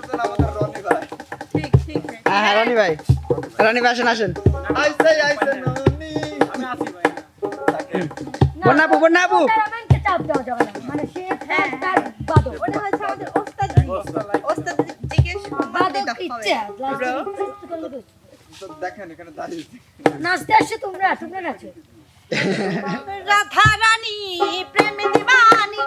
করছেন হ্যাঁ, হ্যাঁ, রনি ভাই। রনি ভাই। আসেন আসেন। আইসে আইসে রাধা রানী প্রেম দিবানী।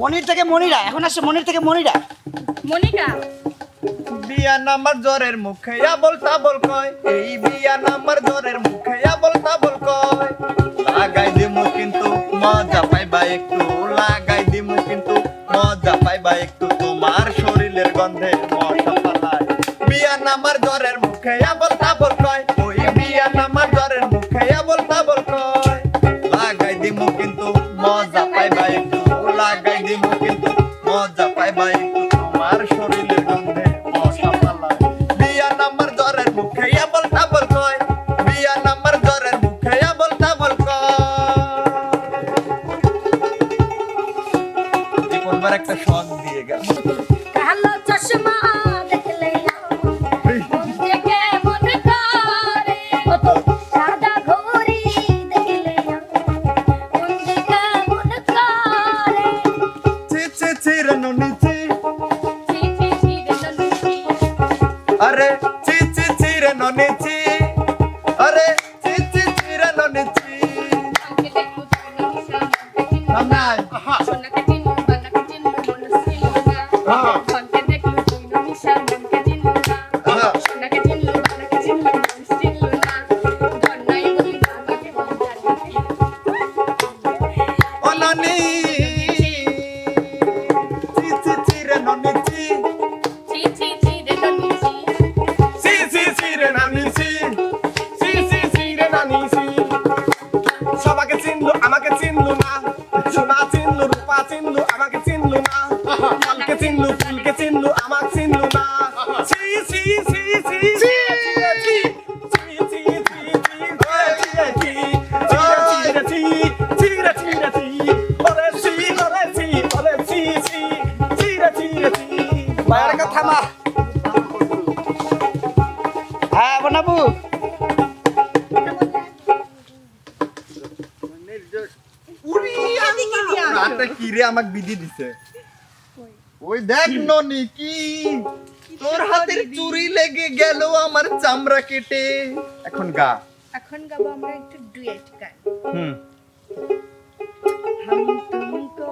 মনির থেকে মনিরা এখন আসছে মনির থেকে মনিরা। মনিকা। বিয়ান আমার জ্বরের মুখে আবল তাবল কয়। এই বিয়ান আমার জ্বরের মুখে আবল তাবল কয়। মুখে বল টাবল কয় বিয়া নাম্বার ঘরের মুখে বল টাবল জীবনবার একটা শখ দিয়ে গেল। কালো চশমা দেখলে Arre. চিরে ননেছি আরে চি। চি চিরে ননেছি নাই আহা সোনা কাটি মন বানা কাটি মন মন সিলো না আমাক বিধি দিছে। ওই দেখ ননি কি? তোর হাতের চুরি লেগে গেল আমার চামড়া কেটে। এখন গা। এখন গাবো আমার একটু ডুয়েট গান। হুম। হাম তুম কো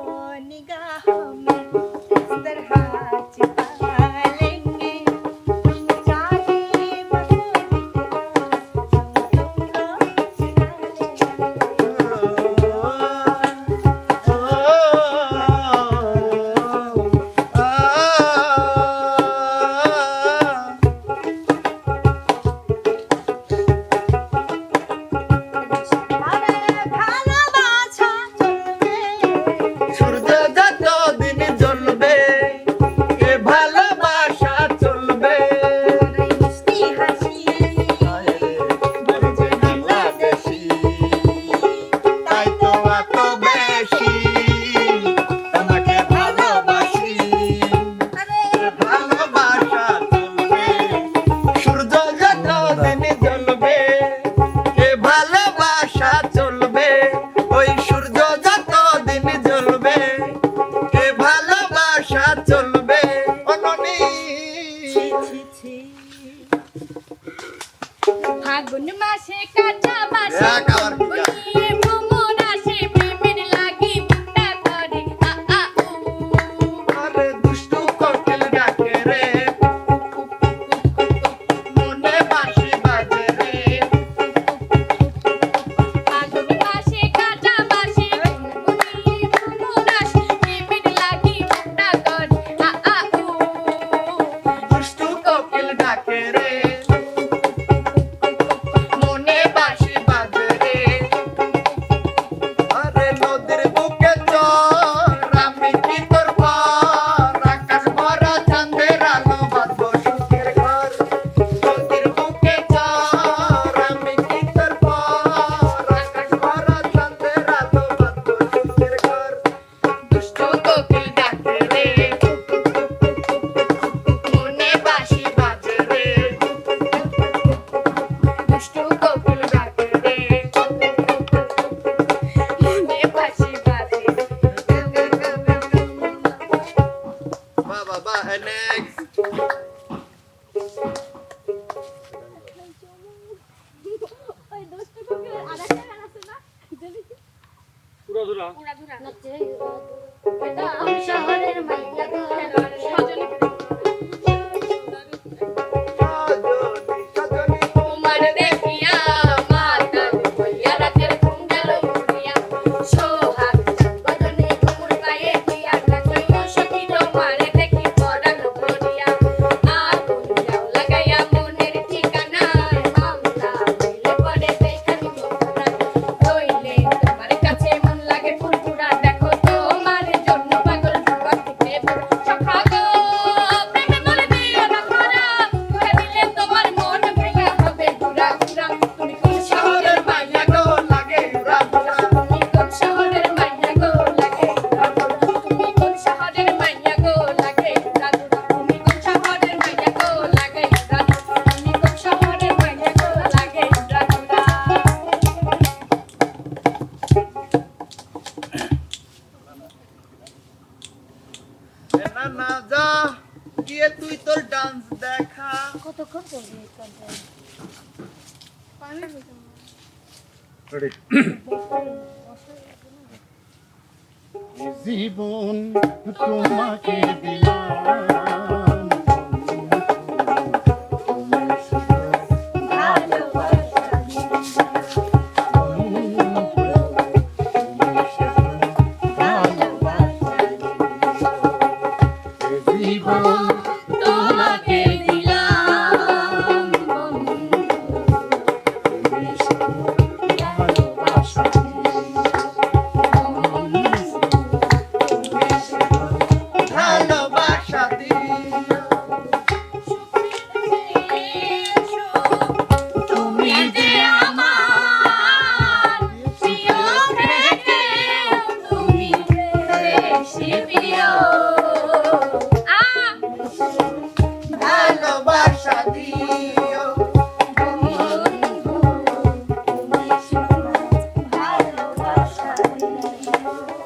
নিগাহ মে इस तरह জীবন তোমাকে দিলাম